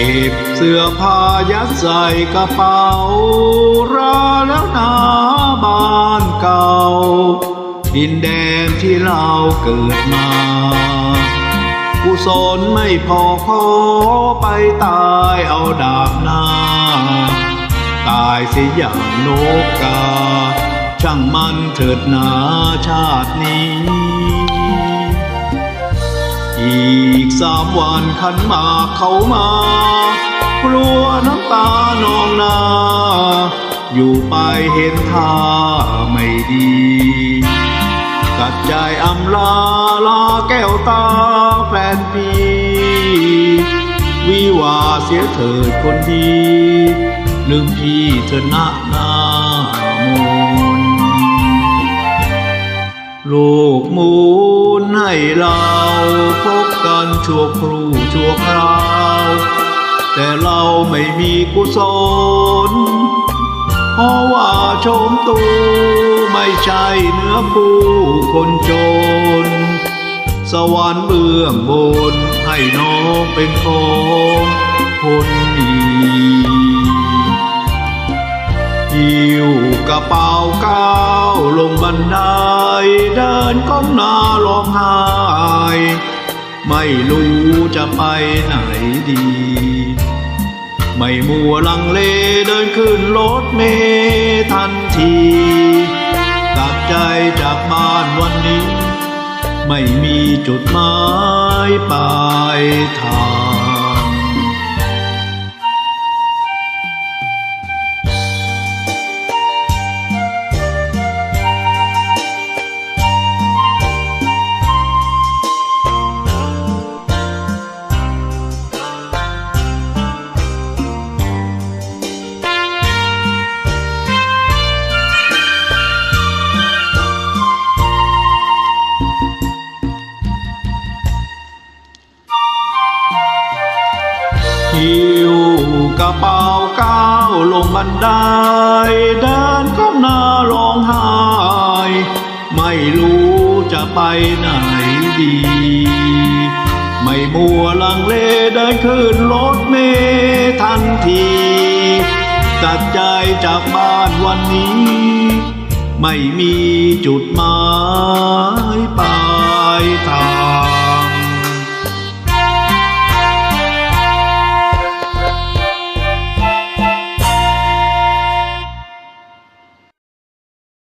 เก็บเสื้อผ้ายัดใส่กระเป๋าราแล้วนาบ้านเก่า ดินแดนที่เราเกิดมากุศลไม่พอขอไปตายเอาดาบหน้า ตายเสียอย่างนกกา ช่างมันเถิดหนาชาตินี้ สามวันขันมาเขามากลัวน้ำตานองนา อยู่ไปเห็นท่าไม่ดี ตัดใจอำลาลาแก้วตาแฟนพีวิวาเสียเถิดคนดีลืมพี่เถอะนะหน้ามนลูกมูนให้เรา พบกันชั่วครู่ชั่วคราว แต่เราไม่มีกุศล เพราะว่าชมตูไม่ใช่เนื้อผู้คนจน สวรรค์เบื้องบนให้น้องเป็นของคนดี หิวกระเป๋าก้าวลงบันไดเดินก้มหน้าร้องไห้ไม่รู้จะไปไหนดี ไม่มัวลังเลเดินขึ้นรถเมทันทีตัดใจจากบ้านวันนี้ ไม่มีจุดหมายปลายทาง หิวกระเป๋าก้าวลงบันไดเดินก้มหน้าร้องไห้ ไม่รู้จะไปไหนดี ไม่มัวลังเลเดินขึ้นรถเมล์ทันทีตัดใจจากบ้านวันนี้ ไม่มีจุดหมายปลา